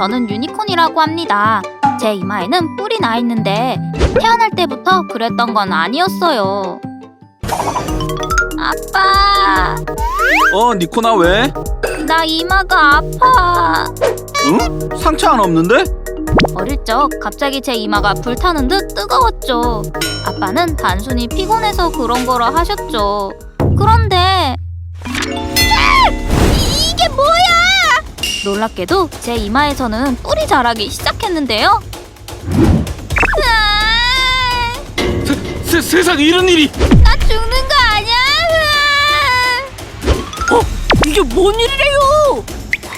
저는 유니콘이라고 합니다. 제 이마에는 뿔이 나 있는데 태어날 때부터 그랬던 건 아니었어요. 아빠, 어 니코나 왜? 나 이마가 아파. 응? 상처 안 없는데? 어릴 적 갑자기 제 이마가 불타는 듯 뜨거웠죠. 아빠는 단순히 피곤해서 그런 거라 하셨죠. 그런데? 놀랍게도 제 이마에서는 뿔이 자라기 시작했는데요. 세, 세, 세상에 이런 일이 나 죽는 거 아니야? 어? 이게 뭔 일이래요?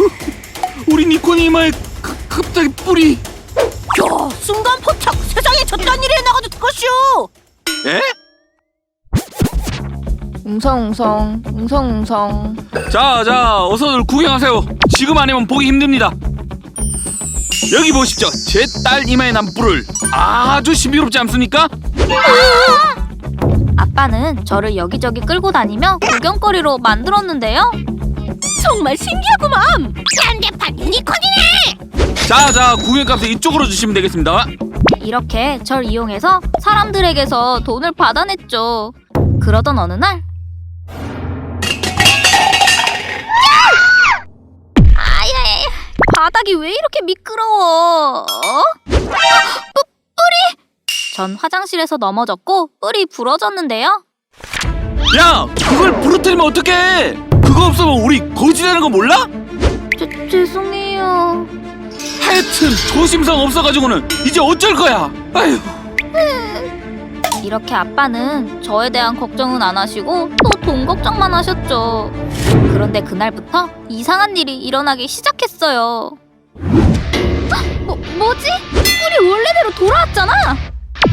우리 니코니 이마에 가, 갑자기 뿔이 야, 순간 포착 세상에 저딴 일이 나가도 그것이오. 에? 웅성웅성 웅성웅성 자 자 어서들 구경하세요 지금 아니면 보기 힘듭니다 여기 보십시오 제 딸 이마에 난 뿔을 아주 신비롭지 않습니까? 아빠는 저를 여기저기 끌고 다니며 구경거리로 만들었는데요. 정말 신기하구만. 현대판 유니콘이네. 자자 구경값을 이쪽으로 주시면 되겠습니다 이렇게 절 이용해서 사람들에게서 돈을 받아냈죠. 그러던 어느 날 바닥이 왜 이렇게 미끄러워? 어? 뿌, 뿔이? 전 화장실에서 넘어졌고 뿔이 부러졌는데요. 야 그걸 부러뜨리면 어떡해 그거 없으면 우리 거지 되는 거 몰라? 죄, 죄송해요. 하여튼 조심성 없어가지고는 이제 어쩔 거야 아휴 이렇게 아빠는 저에 대한 걱정은 안 하시고 또 돈 걱정만 하셨죠. 그런데 그날부터 이상한 일이 일어나기 시작했어요. 헉, 뭐, 뭐지? 뿔이 원래대로 돌아왔잖아!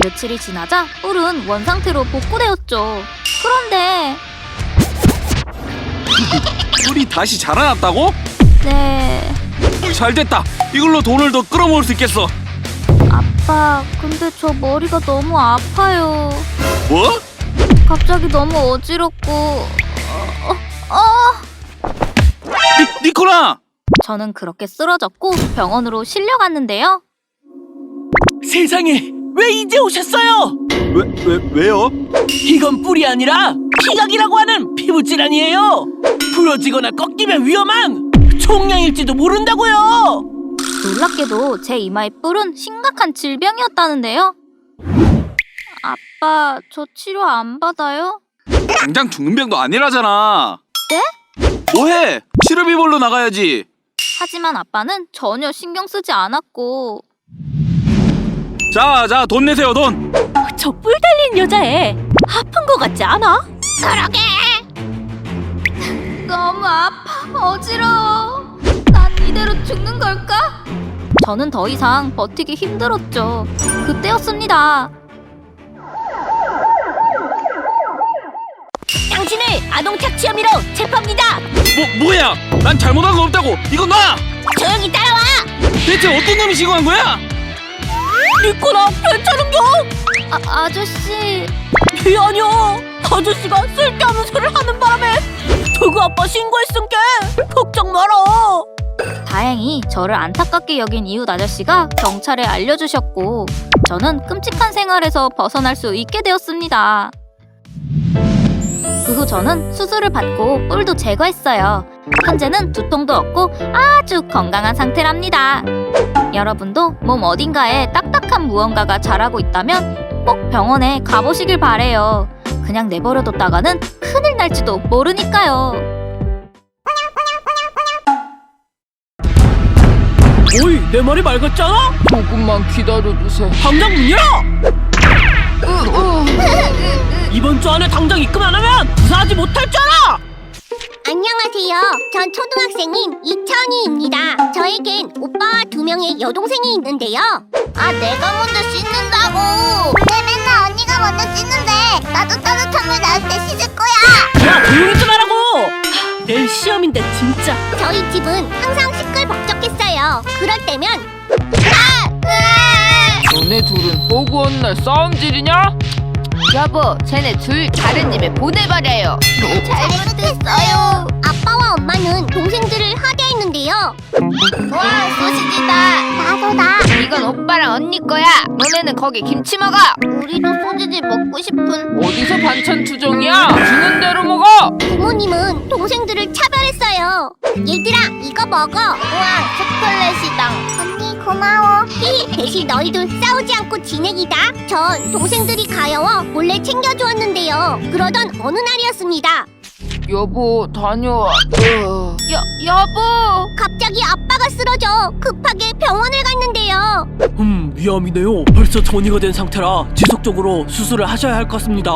며칠이 지나자 뿔은 원상태로 복구되었죠. 그런데, 뿔이 다시 자라났다고? 네. 잘 됐다 이걸로 돈을 더 끌어모을 수 있겠어 아빠, 근데 저 머리가 너무 아파요. 뭐? 갑자기 너무 어지럽고, 어, 어, 어. 니, 니코나 저는 그렇게 쓰러졌고 병원으로 실려갔는데요. 세상에 왜 이제 오셨어요? 왜, 왜, 왜요? 이건 뿔이 아니라 피각이라고 하는 피부 질환이에요. 부러지거나 꺾이면 위험한 총량일지도 모른다고요. 놀랍게도 제 이마의 뿔은 심각한 질병이었다는데요. 아빠, 저 치료 안 받아요? 당장 죽는 병도 아니라잖아 네? 뭐해 치료비볼로 나가야지 하지만 아빠는 전혀 신경 쓰지 않았고 자 자 돈 내세요 돈 저 뿔 달린 여자애 아픈 거 같지 않아? 그러게 너무 아파 어지러워 난 이대로 죽는 걸까? 저는 더 이상 버티기 힘들었죠 그때였습니다 당신을 아동 착취 혐의로 체포합니다. 뭐, 뭐야 난 잘못한 거 없다고 이거 놔 조용히 따라와. 대체 어떤 놈이 신고한 거야? 니코나 괜찮은겨? 아, 아저씨 이 아니야. 아저씨가 쓸데없는 소리를 하는 바람에 저그 아빠 신고했은 게 걱정 마라. 다행히 저를 안타깝게 여긴 이웃 아저씨가 경찰에 알려주셨고 저는 끔찍한 생활에서 벗어날 수 있게 되었습니다. 그 후 저는 수술을 받고 뿔도 제거했어요. 현재는 두통도 없고 아주 건강한 상태랍니다. 여러분도 몸 어딘가에 딱딱한 무언가가 자라고 있다면 꼭 병원에 가보시길 바래요. 그냥 내버려뒀다가는 큰일 날지도 모르니까요. 오이 내 말이 맑았잖아. 조금만 기다려주세요 당장 문 열어. 이번 주 안에 당장 입금 안 하면 부사하지 못할 줄 알아. 안녕하세요. 전 초등학생인 이천이입니다. 저에겐 오빠와 두 명의 여동생이 있는데요. 아, 내가 먼저 씻는다고. 왜 맨날 언니가 먼저 씻는데? 나도 따뜻한 물 나올 때 씻을 거야. 야 조용히 좀 하라고. 하, 내일 시험인데 진짜. 저희 집은 항상 시끌벅적 했어요. 그럴 때면 너네 둘은 호구한 날 싸움질이냐? 여보, 쟤네 둘 다른 집에 보내버려요. 잘못했어요. 아빠와 엄마는 동생들을 하 대했는데요. 와, 소시지다. 나도 나. 이건 오빠랑 언니 거야. 너네는 거기 김치 먹어. 우리도 소시지 먹고 싶은. 어디서 반찬 투정이야? 주는 대로 먹어. 부모님은 동생들을 차별했어요. 얘들아, 이거 먹어. 우와, 초콜릿이다. 언니 고마워. 히, 대신 너희들 싸우지 않고 지내기다. 전 동생들이 가여워 몰래 챙겨주었는데요. 그러던 어느 날이었습니다. 여보, 다녀와. 어. 여, 여보. 갑자기 아빠가 쓰러져 급하게 병원을 갔는데요. 음 위험이네요. 벌써 전이가 된 상태라 지속적으로 수술을 하셔야 할 것 같습니다.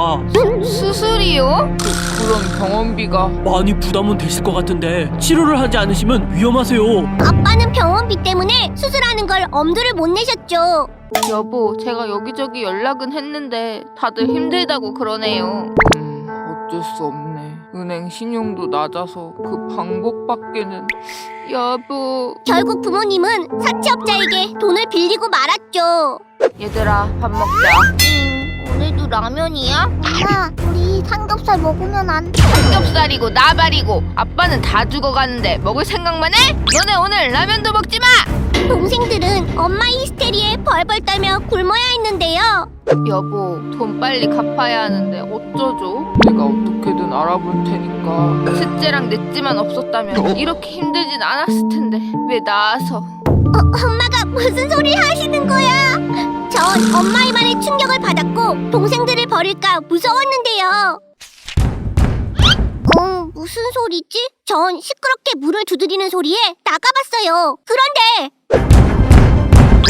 수술이요? 그, 그럼 병원비가. 많이 부담은 되실 것 같은데 치료를 하지 않으시면 위험하세요. 아빠는 병원비 때문에 수술하는 걸 엄두를 못 내셨죠. 여보, 제가 여기저기 연락은 했는데 다들 힘들다고 그러네요. 음, 어쩔 수 없네. 은행 신용도 낮아서 그 방법밖에는. 여보. 결국 부모님은 사채업자에게 돈을 빌리고 말았죠. 얘들아, 밥 먹자. 응, 오늘도 라면이야? 엄마, 우리 삼겹살 먹으면 안 돼. 삼겹살이고 나발이고 아빠는 다 죽어가는데 먹을 생각만 해? 너네 오늘 라면도 먹지 마! 동생들은 엄마 히스테리에 벌벌 떨며 굶어야 했는데요. 여보, 돈 빨리 갚아야 하는데 어쩌죠? 내가 어떻게든 알아볼 테니까. 셋째랑 넷째만 없었다면 이렇게 힘들진 않았을 텐데 왜 나와서? 어, 엄마가 무슨 소리 하시는 거야? 전 엄마의 말에 충격을 받았고 동생들을 버릴까 무서웠는데요. 어, 무슨 소리지? 전 시끄럽게 문을 두드리는 소리에 나가봤어요. 그런데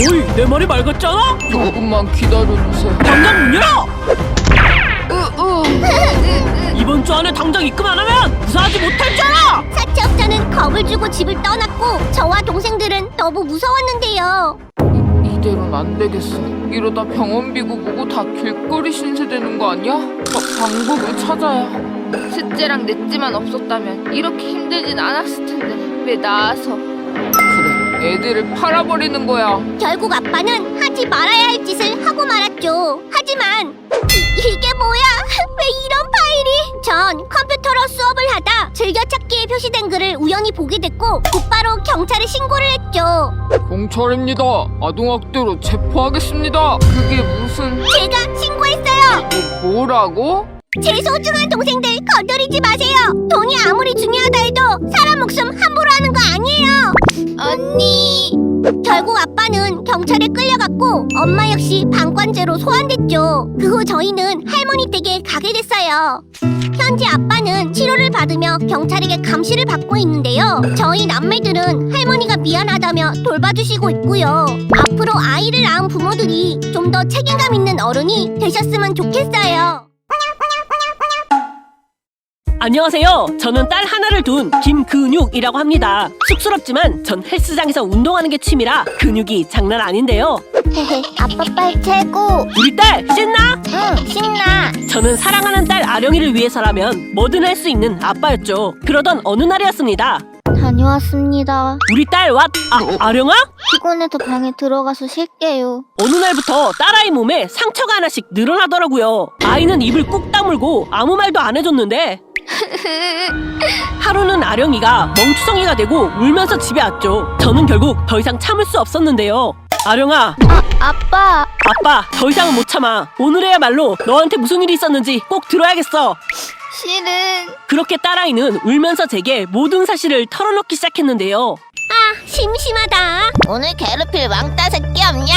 오이 내 말이 맑았잖아. 조금만 기다려주세요. 당장 문 열어. 이번 주 안에 당장 입금 안 하면 무사하지 못할 줄 알아. 사채업자는 겁을 주고 집을 떠났고 저와 동생들은 너무 무서웠는데요. 이, 이대로는 안 되겠어. 이러다 병원비고 뭐고 다 길거리 신세 되는 거 아니야? 바, 방법을 찾아야. 셋째랑 넷째만 없었다면 이렇게 힘들진 않았을 텐데 왜 나와서? 애들을 팔아버리는 거야. 결국 아빠는 하지 말아야 할 짓을 하고 말았죠. 하지만 이, 이게 뭐야? 왜 이런 파일이? 전 컴퓨터로 수업을 하다 즐겨찾기에 표시된 글을 우연히 보게 됐고 곧바로 경찰에 신고를 했죠. 경찰입니다. 아동학대로 체포하겠습니다. 그게 무슨 제가 신고했어요. 뭐, 뭐라고? 제 소중한 동생들 건드리지 마세요. 돈이 아무리 중요하다 해도 사람 목숨 함부로 하는 거 아니에요. 언니. 결국 아빠는 경찰에 끌려갔고 엄마 역시 방관죄로 소환됐죠. 그 후 저희는 할머니 댁에 가게 됐어요. 현재 아빠는 치료를 받으며 경찰에게 감시를 받고 있는데요. 저희 남매들은 할머니가 미안하다며 돌봐주시고 있고요. 앞으로 아이를 낳은 부모들이 좀 더 책임감 있는 어른이 되셨으면 좋겠어요. 안녕하세요. 저는 딸 하나를 둔 김근육이라고 합니다. 쑥스럽지만 전 헬스장에서 운동하는 게 취미라 근육이 장난 아닌데요. 헤헤, 아빠 빨 최고. 우리 딸 신나? 응, 신나. 저는 사랑하는 딸 아령이를 위해서라면 뭐든 할 수 있는 아빠였죠. 그러던 어느 날이었습니다. 다녀왔습니다. 우리 딸 왓, 아, 아령아? 피곤해서 방에 들어가서 쉴게요. 어느 날부터 딸아이 몸에 상처가 하나씩 늘어나더라고요. 아이는 입을 꾹 다물고 아무 말도 안 해줬는데 하루는 아령이가 멍투성이가 되고 울면서 집에 왔죠. 저는 결국 더 이상 참을 수 없었는데요. 아령아, 아빠, 아빠 더 이상은 못 참아. 오늘에야말로 너한테 무슨 일이 있었는지 꼭 들어야겠어. 실은. 그렇게 딸아이는 울면서 제게 모든 사실을 털어놓기 시작했는데요. 아, 심심하다. 오늘 괴롭힐 왕따 새끼 없냐?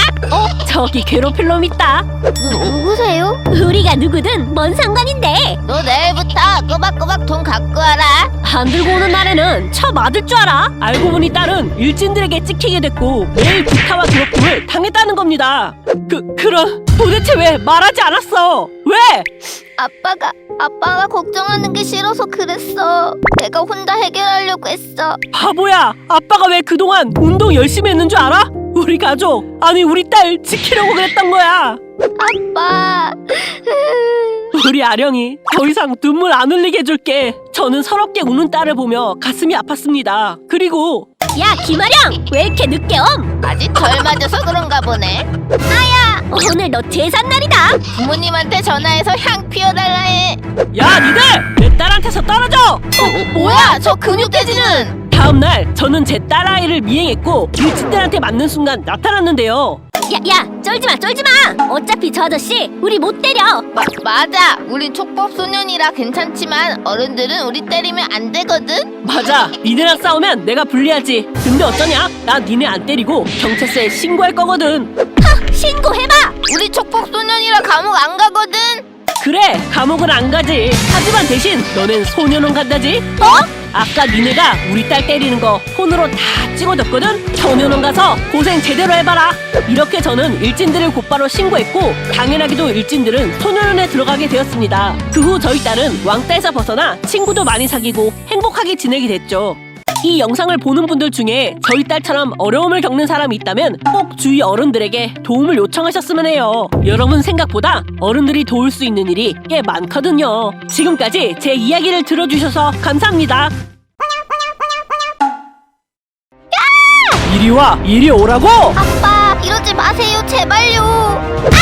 저기 괴롭힐 놈 있다. 누구세요? 우리가 누구든 뭔 상관인데. 너 내일부터 꼬박꼬박 돈 갖고 와라. 안 들고 오는 날에는 쳐 맞을 줄 알아? 알고 보니 딸은 일진들에게 찍히게 됐고 매일 구타와 괴롭힘을 당했다는 겁니다. 그, 그럼 도대체 왜 말하지 않았어? 왜? 아빠가 아빠가 걱정하는 게 싫어서 그랬어. 내가 혼자 해결하려고 했어. 바보야. 아빠가 왜 그동안 운동 열심히 했는 줄 알아? 우리 가족, 아니 우리 딸 지키려고 그랬던 거야. 아빠. 우리 아령이 더 이상 눈물 안 흘리게 해줄게. 저는 서럽게 우는 딸을 보며 가슴이 아팠습니다. 그리고 야 김아령 왜 이렇게 늦게 옴? 아직 덜 맞아서 그런가 보네. 오늘 너 제삿날이다. 부모님한테 전화해서 향 피워달라 해. 야 니들 내 딸한테서 떨어져. 뭐야, 저 근육돼지는? 다음 날 저는 제 딸아이를 미행했고 일진들한테 맞는 순간 나타났는데요. 야야 쫄지 마 쫄지 마. 어차피 저 아저씨 우리 못 때려. 마, 맞아. 우린 촉법 소년이라 괜찮지만 어른들은 우리 때리면 안 되거든. 맞아 니네랑 싸우면 내가 불리하지. 근데 어쩌냐? 나 니네 안 때리고 경찰서에 신고할 거거든. 신고해봐. 우리 촉법 소년이라 감옥 안 가거든. 그래 감옥은 안 가지. 하지만 대신 너넨 소년원 간다지. 어? 아까 니네가 우리 딸 때리는 거 폰으로 다 찍어뒀거든. 소년원 가서 고생 제대로 해봐라. 이렇게 저는 일진들을 곧바로 신고했고 당연하게도 일진들은 소년원에 들어가게 되었습니다. 그 후 저희 딸은 왕따에서 벗어나 친구도 많이 사귀고 행복하게 지내게 됐죠 이 영상을 보는 분들 중에 저희 딸처럼 어려움을 겪는 사람이 있다면 꼭 주위 어른들에게 도움을 요청하셨으면 해요. 여러분 생각보다 어른들이 도울 수 있는 일이 꽤 많거든요. 지금까지 제 이야기를 들어주셔서 감사합니다. 이리 와, 이리 오라고! 아빠, 이러지 마세요, 제발요. 아!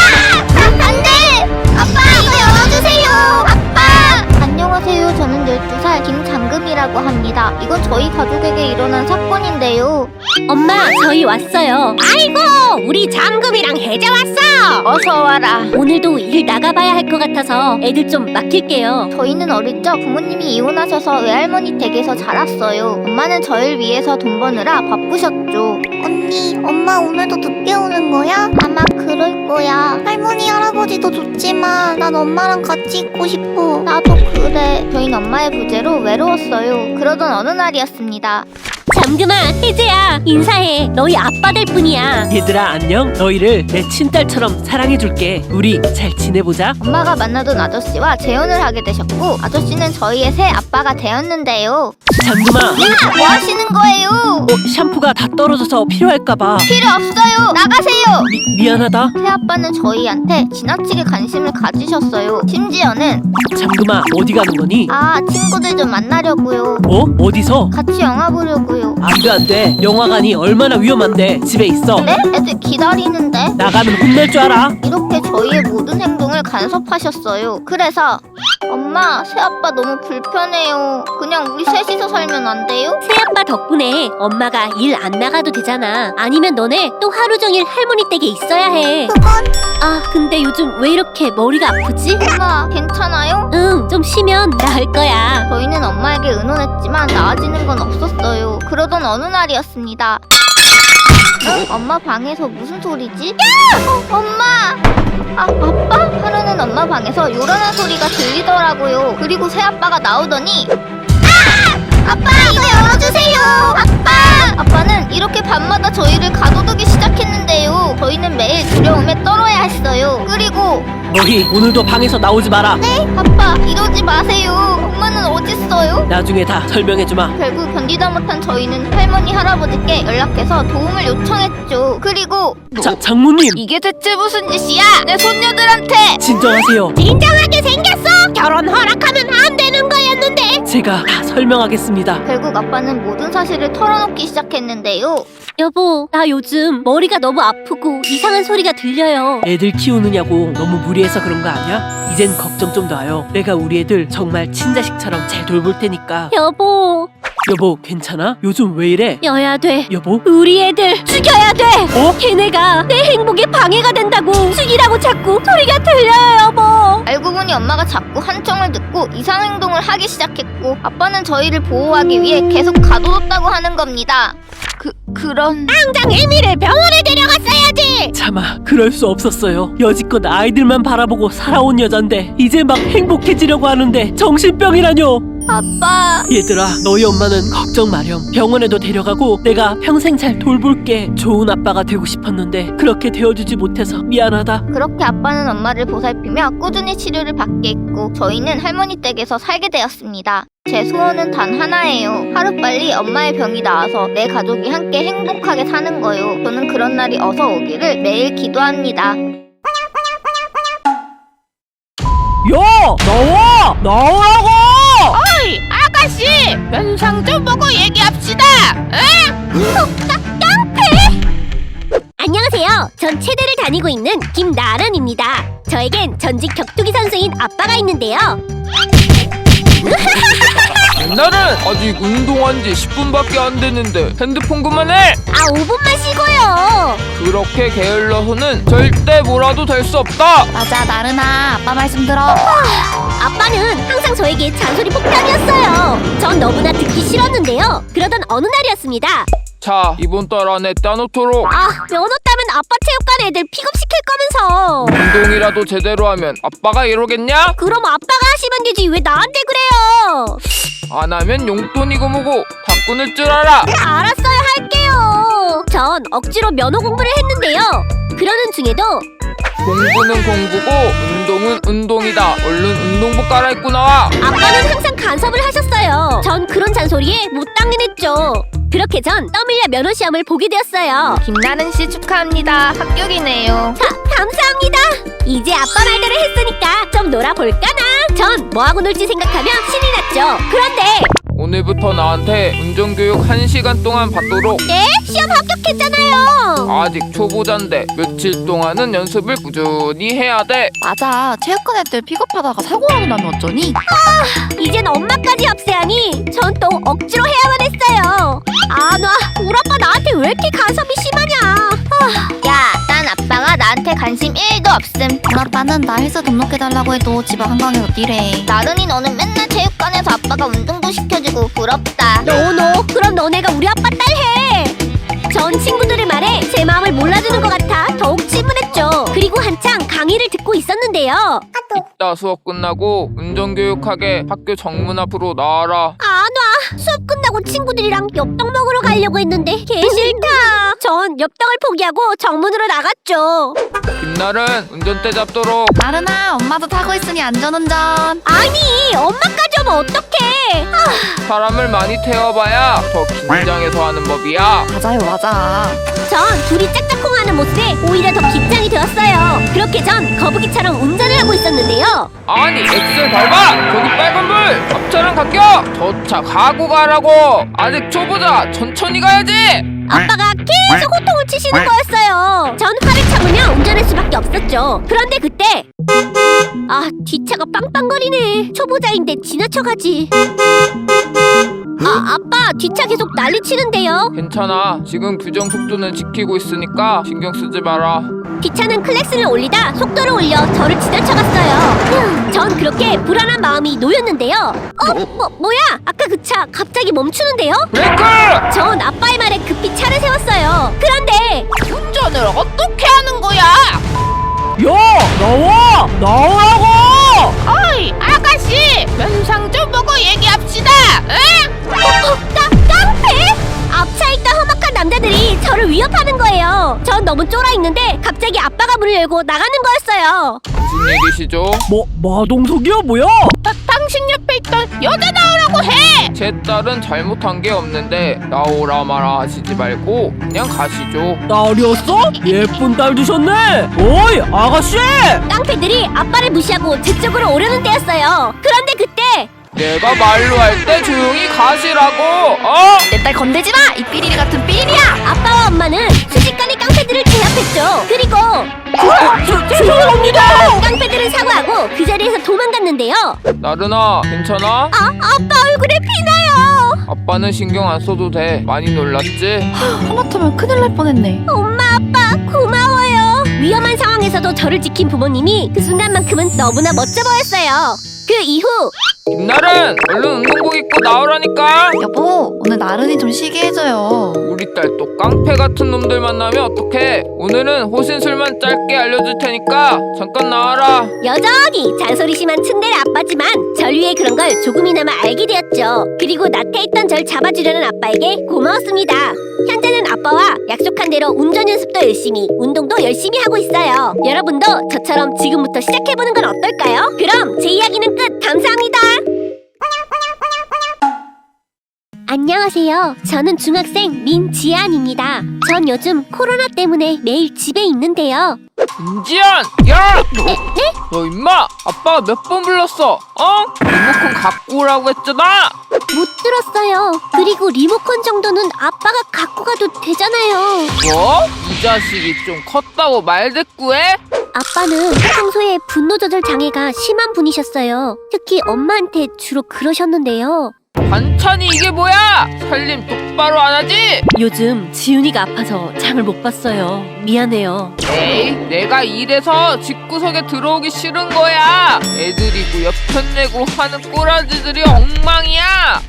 아, 안 돼! 아빠, 이거 열어주세요! 안녕하세요. 저는 12살 김장금이라고 합니다. 이건 저희 가족에게 일어난 사건인데요. 엄마, 저희 왔어요. 아이고, 우리 장금이랑 혜자 왔어! 어서 와라. 오늘도 일 나가봐야 할 것 같아서 애들 좀 맡길게요. 저희는 어릴 적 부모님이 이혼하셔서 외할머니 댁에서 자랐어요. 엄마는 저를 위해서 돈 버느라 바쁘셨죠. 언니, 엄마 오늘도 늦게 오는 거야? 아마 그럴 거야. 할머니, 할아버지도 좋지만 난 엄마랑 같이 있고 싶어. 나도 그래. 저희는 엄마의 부재로 외로웠어요. 그러던 어느 날이었습니다. 잠금아, 혜재야, 인사해. 너희 아빠들 뿐이야. 얘들아, 안녕. 너희를 내 친딸처럼 사랑해줄게. 우리 잘 지내보자. 엄마가 만나던 아저씨와 재혼을 하게 되셨고 아저씨는 저희의 새 아빠가 되었는데요. 잠금아, 뭐 하시는 거예요? 어, 샴푸가 다 떨어져서 필요할까봐. 필요 없어요. 나가세요. 미, 미안하다. 새 아빠는 저희한테 지나치게 관심을 가지셨어요. 심지어는 잠금아, 어디 가는 거니? 아 친구들 좀 만나려고요. 어? 어디서? 같이 영화 보려고요. 안 돼, 안 돼. 영화관이 얼마나 위험한데. 집에 있어. 네? 애들 기다리는데 나가면 혼날 줄 알아. 이렇게 저희의 모든 행동을 간섭하셨어요. 그래서 엄마 새아빠 너무 불편해요. 그냥 우리 셋이서 살면 안 돼요? 새아빠 덕분에 엄마가 일 안 나가도 되잖아. 아니면 너네 또 하루 종일 할머니 댁에 있어야 해. 그건 아, 근데 요즘 왜 이렇게 머리가 아프지? 엄마 괜찮아요? 응, 좀 쉬면 나을 거야. 저희는 엄마에게 의논했지만 나아지는 건 없었어요. 그러던 어느 날이었습니다. 응? 엄마 방에서 무슨 소리지? 어, 엄마! 아, 아빠? 하루는 엄마 방에서 요란한 소리가 들리더라고요. 그리고 새아빠가 나오더니 아! 아빠 이거 열어주세요! 아빠! 아빠는 이렇게 밤마다 저희를 가 너희 오늘도 방에서 나오지 마라. 네? 아빠 이러지 마세요. 엄마는 어딨어요? 나중에 다 설명해주마. 결국 견디다 못한 저희는 할머니 할아버지께 연락해서 도움을 요청했죠. 그리고 자, 장모님, 이게 대체 무슨 짓이야? 내 손녀들한테 진정하세요. 진정하게 생겼어. 결혼 허락하면 안 되는 거였는데. 제가 다 설명하겠습니다. 결국 아빠는 모든 사실을 털어놓기 시작했는데요. 여보, 나 요즘 머리가 너무 아프고 이상한 소리가 들려요. 애들 키우느냐고 너무 무리해서 그런 거 아니야? 이젠 걱정 좀 놔요. 내가 우리 애들 정말 친자식처럼 잘 돌볼 테니까. 여보, 여보, 괜찮아? 요즘 왜 이래? 여야 돼. 여보? 우리 애들 죽여야 돼. 어? 걔네가 내 행복에 방해가 된다고 죽이라고 자꾸 소리가 들려요, 여보. 알고 보니 엄마가 자꾸 한청을 듣고 이상 행동을 하기 시작했고 아빠는 저희를 보호하기 위해 계속 가둬뒀다고 하는 겁니다. 그 그런 당장 에미를 병원에 데려갔어야지. 참아, 그럴 수 없었어요. 여지껏 아이들만 바라보고 살아온 여잔데 이제 막 행복해지려고 하는데 정신병이라뇨. 아빠 얘들아, 너희 엄마는 걱정 마렴. 병원에도 데려가고 내가 평생 잘 돌볼게. 좋은 아빠가 되고 싶었는데 그렇게 되어주지 못해서 미안하다. 그렇게 아빠는 엄마를 보살피며 꾸준히 치료를 받게 했고 저희는 할머니 댁에서 살게 되었습니다. 제 소원은 단 하나예요. 하루빨리 엄마의 병이 나아서 내 가족이 함께 행복하게 사는 거요. 저는 그런 날이 어서 오기를 매일 기도합니다. 야! 나와! 나오라고! 아가씨 아가씨 면상 좀 보고 얘기합시다. 안녕하세요. 전 체대를 다니고 있는 김나른입니다. 저에겐 전직 격투기 선수인 아빠가 있는데요. 옛날은 아직 운동한 지 10분밖에 안 됐는데 핸드폰 그만해! 아, 5분만 쉬고요. 그렇게 게을러서는 절대 뭐라도 될 수 없다! 맞아 나른아 아빠 말씀 들어 아빠는 항상 저에게 잔소리 폭탄이었어요. 전 너무나 듣기 싫었는데요. 그러던 어느 날이었습니다. 자, 이번 달 안에 따놓도록 아, 면허 아빠 체육관 애들 픽업시킬 거면서. 운동이라도 제대로 하면 아빠가 이러겠냐? 그럼 아빠가 하시면 되지 왜 나한테 그래요? 안 하면 용돈이고 뭐고 다 끊을 줄 알아! 알았어요 할게요. 전 억지로 면허 공부를 했는데요. 그러는 중에도 공부는 공부고 운동은 운동이다. 얼른 운동복 갈아입고 나와! 아빠는 항상 간섭을 하셨어요. 전 그런 잔소리에 못 당연했죠. 그렇게 전 떠밀려 면허 시험을 보게 되었어요. 김나른 씨 축하합니다 합격이네요 자, 감사합니다. 이제 아빠 말대로 했으니까 좀 놀아볼까나? 전 뭐하고 놀지 생각하면 신이 났죠. 그런데 오늘부터 나한테 운전교육 1시간 동안 받도록 네? 시험 합격했잖아요. 아직 초보자인데 며칠 동안은 연습을 꾸준히 해야 돼. 맞아 체육관 애들 픽업하다가 사고 나고 나면 어쩌니? 이젠 엄마까지 없애하니 전 또 억지로 해야만 했어요. 안 와. 우리 아빠 나한테 왜 이렇게 간섭이 심하냐. 야, 난 아빠가 나한테 관심 1도 없음. 우리 아빠는 나 헬스 등록해달라고 해도 집 한강에서 뛰래. 나른이 너는 맨날 체육관에서 아빠가 운동도 시켜주고 부럽다. 노노. 그럼 너네가 우리 아빠 딸 해. 전 친구들의 말에 제 마음을 몰라주는 것 같아 더욱 침울했죠. 그리고 한창 강의를 듣고 있었는데요. 이따 수업 끝나고 운전교육하게 학교 정문 앞으로 나와라. 안 와. 수업 끝나고 친구들이랑 엽떡 먹으러 가려고 했는데 개 싫다. 전 엽떡을 포기하고 정문으로 나갔죠. 김날은 운전대 잡도록 나른아, 엄마도 타고 있으니 안전운전. 아니 엄마까지 오면 어떡해. 아, 사람을 많이 태워봐야 더 긴장해서 하는 법이야. 맞아요, 맞아. 전 둘이 짝짝꿍하는 모습에 오히려 더 긴장이 되었어요. 그렇게 전 거북이처럼 운전을 하고 있었는데요. 아니 엑셀 밟아! 저기 빨간 불! 앞차랑 바뀌어! 저 차 가고 가라고! 아직 초보자! 천천히 가야지! 아빠가 계속 호통을 치시는 거였어요. 전 화를 참으며 운전할 수밖에 없었죠. 그런데 그때 아 뒷차가 빵빵거리네. 초보자인데 지나쳐가지. 아 아빠 뒷차 계속 난리 치는데요. 괜찮아. 지금 규정 속도는 지키고 있으니까 신경 쓰지 마라. 뒷차는 클렉스를 올리다 속도를 올려 저를 지나쳐갔어요. 휴, 전 그렇게 불안한 마음이 놓였는데요. 어? 뭐, 뭐야? 아까 그 차 갑자기 멈추는데요? 브레이크! 전 아빠의 말에 급히 차를 세웠어요. 그런데 운전을 어떻게 하는 거야? 야 나와 나오라고 어이 아 가씨 면상 좀 보고 얘기합시다. 응? 어, 깡, 깡패? 앞차에 있던 험악한 남자들이 저를 위협하는 거예요. 전 너무 쫄아 있는데 갑자기 아빠가 문을 열고 나가는 거였어요. 무슨 일이시죠? 뭐 마동석이야 뭐야 있던 여자 나오라고 해. 제 딸은 잘못한 게 없는데 나오라 마라 하시지 말고 그냥 가시죠. 딸이었어 예쁜 딸 두셨네 어이 아가씨 깡패들이 아빠를 무시하고 제 쪽으로 오려는 때였어요. 그런데 그때 내가 말로 할 때 조용히 가시라고. 어? 내 딸 건들지 마! 이 삐리리 같은 삐리리야! 아빠와 엄마는 순식간에 깡패들을 제압했죠. 그리고 죄송합니다 깡패들은 사과하고 그 자리에서 도망갔는데요. 나른아, 괜찮아? 아, 아빠 얼굴에 피나요. 아빠는 신경 안 써도 돼. 많이 놀랐지? 하마터면 큰일 날 뻔했네. 엄마, 아빠 고마워요. 위험한 상황에서도 저를 지킨 부모님이 그 순간만큼은 너무나 멋져 보였어요. 그 이후 김날은 얼른 운동복 입고 나오라니까. 여보, 오늘 나른이 좀 쉬게 해줘요. 우리 딸 또 깡패 같은 놈들 만나면 어떡해? 오늘은 호신술만 짧게 알려줄 테니까 잠깐 나와라. 여전히 잔소리 심한 츤데레 아빠지만 절 위해 그런 걸 조금이나마 알게 되었죠. 그리고 나태했던 절 잡아주려는 아빠에게 고마웠습니다. 현재 는 아빠와 약속한 대로 운전 연습도 열심히, 운동도 열심히 하고 있어요. 여러분도 저처럼 지금부터 시작해보는 건 어떨까요? 그럼 제 이야기는 끝! 감사합니다! 안녕하세요. 저는 중학생 민지안입니다. 전 요즘 코로나 때문에 매일 집에 있는데요. 김지연! 야! 너 임마! 아빠가 몇 번 불렀어? 어? 리모컨 갖고 오라고 했잖아! 못 들었어요. 그리고 리모컨 정도는 아빠가 갖고 가도 되잖아요. 뭐? 이 자식이 좀 컸다고 말대꾸해? 아빠는 평소에 분노 조절 장애가 심한 분이셨어요. 특히 엄마한테 주로 그러셨는데요. 반찬이 이게 뭐야? 살림 똑바로 안 하지? 요즘 지훈이가 아파서 장을 못 봤어요. 미안해요. 에이, 내가 이래서 집구석에 들어오기 싫은 거야. 애들이고 옆편 내고 하는 꼬라지들이 엉망이야.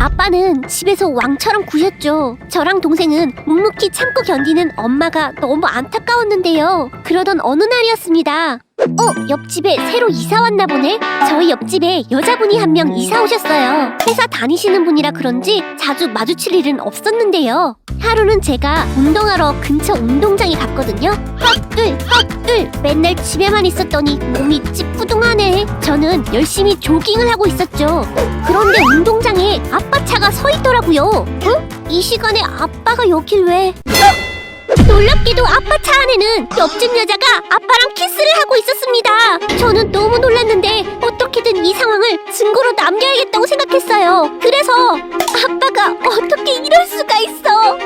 아빠는 집에서 왕처럼 구셨죠. 저랑 동생은 묵묵히 참고 견디는 엄마가 너무 안타까웠는데요. 그러던 어느 날이었습니다. 어, 옆집에 새로 이사 왔나 보네? 저희 옆집에 여자분이 한 명 이사 오셨어요. 회사 다니시는 분이라 그런지 자주 마주칠 일은 없었는데요. 하루는 제가 운동하러 근처 운동장에 갔거든요. 헛들, 헛들. 맨날 집에만 있었더니 몸이 찌뿌둥하네. 저는 열심히 조깅을 하고 있었죠. 그런데 운동장에 아빠 차가 서 있더라고요. 응? 이 시간에 아빠가 여길 왜? 어? 놀랍게도 아빠 차 안에는 옆집 여자가 아빠랑 키스를 하고 있었습니다. 저는 너무 놀랐는데 어떻게든 이 상황을 증거로 남겨야겠다고 생각했어요. 그래서 아빠가 어떻게 이럴 수가 있어?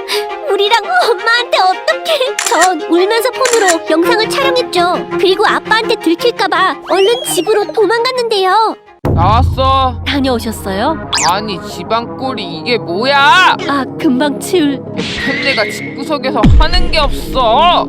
우리랑 엄마한테 어떻게? 전 울면서 폰으로 영상을 촬영했죠. 그리고 아빠한테 들킬까봐 얼른 집으로 도망갔는데요. 나왔어. 다녀오셨어요? 아니, 집안 꼴이 이게 뭐야? 아, 금방 치울. 편내가 집구석에서 하는 게 없어.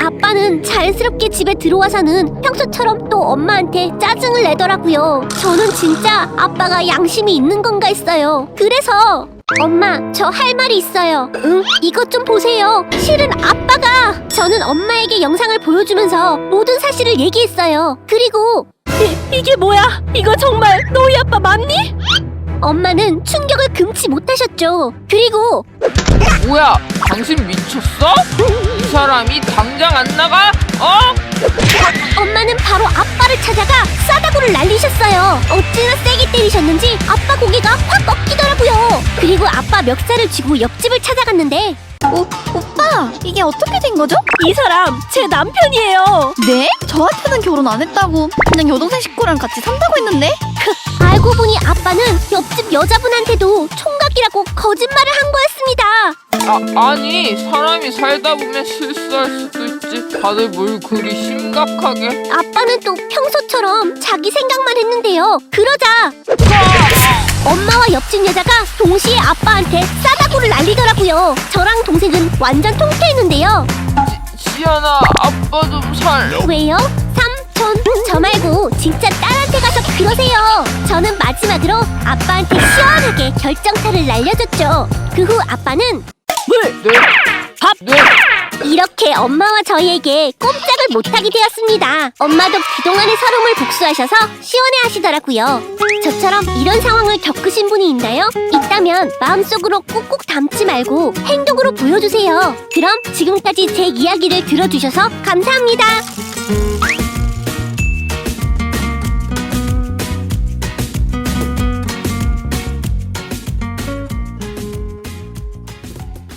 아빠는 자연스럽게 집에 들어와서는 평소처럼 또 엄마한테 짜증을 내더라고요. 저는 진짜 아빠가 양심이 있는 건가 했어요. 그래서 엄마, 저 할 말이 있어요. 응, 이것 좀 보세요. 실은 아빠가 저는 엄마에게 영상을 보여주면서 모든 사실을 얘기했어요. 그리고 이, 이게 뭐야? 이거 정말 너희 아빠 맞니? 엄마는 충격을 금치 못하셨죠. 그리고 뭐야? 당신 미쳤어? 이 사람이 당장 안 나가? 어? 엄마는 바로 아빠를 찾아가 싸다구를 날리셨어요. 어찌나 세게 때리셨는지 아빠 고개가 확 꺾이더라고요. 그리고 아빠 멱살을 쥐고 옆집을 찾아갔는데 오, 오빠, 이게 어떻게 된 거죠? 이 사람 제 남편이에요. 네? 저한테는 결혼 안 했다고. 그냥 여동생 식구랑 같이 산다고 했는데? 알고 보니 아빠는 옆집 여자분한테도 총각이라고 거짓말을 한 거였습니다. 아, 아니, 사람이 살다 보면 실수할 수도 있지. 다들 뭘 그리 심각하게? 아빠는 또 평소처럼 자기 생각만 했는데요. 그러자 엄마와 옆집 여자가 동시에 아빠한테 싸다구를 날리더라고요. 저랑 동생은 완전 통쾌했는데요. 지연아, 아빠 좀 살. 왜요? 삼촌 저 말고 진짜 딸한테 가서 그러세요. 저는 마지막으로 아빠한테 시원하게 결정타를 날려줬죠. 그 후 아빠는 물, 네. 밥, 네. 이렇게 엄마와 저희에게 꼼짝을 못하게 되었습니다. 엄마도 그동안의 서름을 복수하셔서 시원해 하시더라고요. 저처럼 이런 상황을 겪으신 분이 있나요? 있다면 마음속으로 꾹꾹 담지 말고 행동으로 보여주세요. 그럼 지금까지 제 이야기를 들어주셔서 감사합니다